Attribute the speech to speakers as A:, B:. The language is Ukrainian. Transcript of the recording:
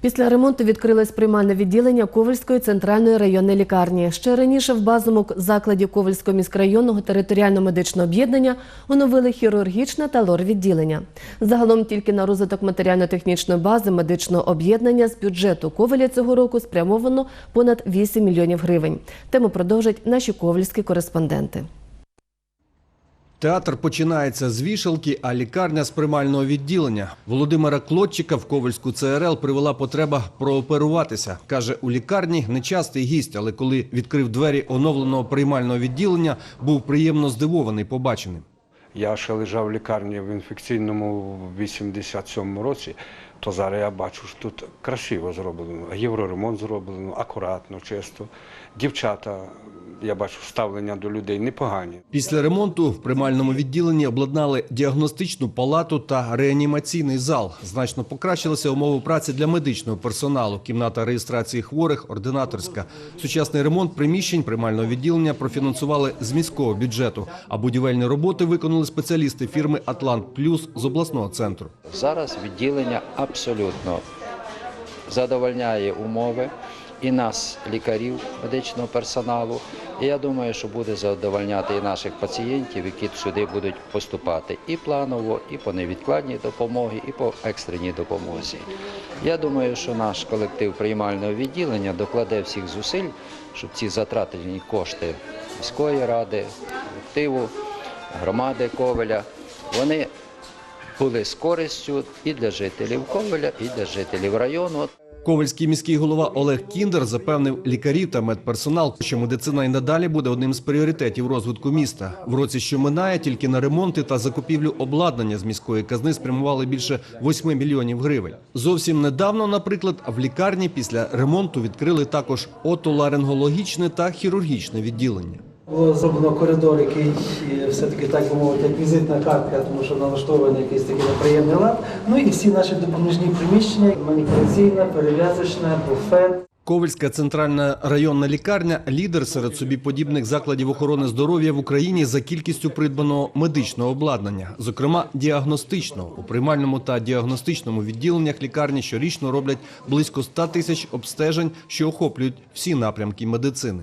A: Після ремонту відкрилось приймальне відділення Ковальської центральної районної лікарні. Ще раніше в базовому закладі Ковальського міськрайонного територіально-медичного об'єднання оновили хірургічне та лор-відділення. Загалом тільки на розвиток матеріально-технічної бази медичного об'єднання з бюджету Ковеля цього року спрямовано понад 8 мільйонів гривень. Тему продовжать наші ковальські кореспонденти.
B: Театр починається з вішалки, а лікарня з приймального відділення. Володимира Клотчика в Ковальську ЦРЛ привела потреба прооперуватися. Каже, у лікарні нечастий гість, але коли відкрив двері оновленого приймального відділення, був приємно здивований побаченим.
C: Я ще лежав в лікарні в інфекційному в 87-му році, то зараз я бачу, що тут красиво зроблено, євроремонт зроблено, акуратно, чисто. Дівчата, я бачу, ставлення до людей непогані.
B: Після ремонту в приймальному відділенні обладнали діагностичну палату та реанімаційний зал. Значно покращилися умови праці для медичного персоналу. Кімната реєстрації хворих, ординаторська. Сучасний ремонт приміщень приймального відділення профінансували з міського бюджету, а будівельні роботи виконали спеціалісти фірми Атлант Плюс з обласного центру.
D: Зараз відділення абсолютно задовольняє умови і нас, лікарів, медичного персоналу. І я думаю, що буде задовольняти і наших пацієнтів, які сюди будуть поступати і планово, і по невідкладній допомогі, і по екстреній допомозі. Я думаю, що наш колектив приймального відділення докладе всіх зусиль, щоб ці затратені кошти міської ради, колективу, громади Ковеля, вони були з користю і для жителів Ковеля, і для жителів району.
B: Ковальський міський голова Олег Кіндер запевнив лікарів та медперсонал, що медицина і надалі буде одним з пріоритетів розвитку міста. В році, що минає, тільки на ремонти та закупівлю обладнання з міської казни спрямували більше 8 мільйонів гривень. Зовсім недавно, наприклад, в лікарні після ремонту відкрили також отоларингологічне та хірургічне відділення.
E: Було зроблено коридор, який е, все-таки так би мовити, як візитна картка, тому що налаштований якийсь такий неприємний лад. Ну і всі наші допоміжні приміщення, маніпуляційна, перев'язочна, буфет.
B: Ковальська центральна районна лікарня лідер серед собі подібних закладів охорони здоров'я в Україні за кількістю придбаного медичного обладнання, зокрема діагностичного. У приймальному та діагностичному відділеннях лікарні щорічно роблять близько 100 тисяч обстежень, що охоплюють всі напрямки медицини.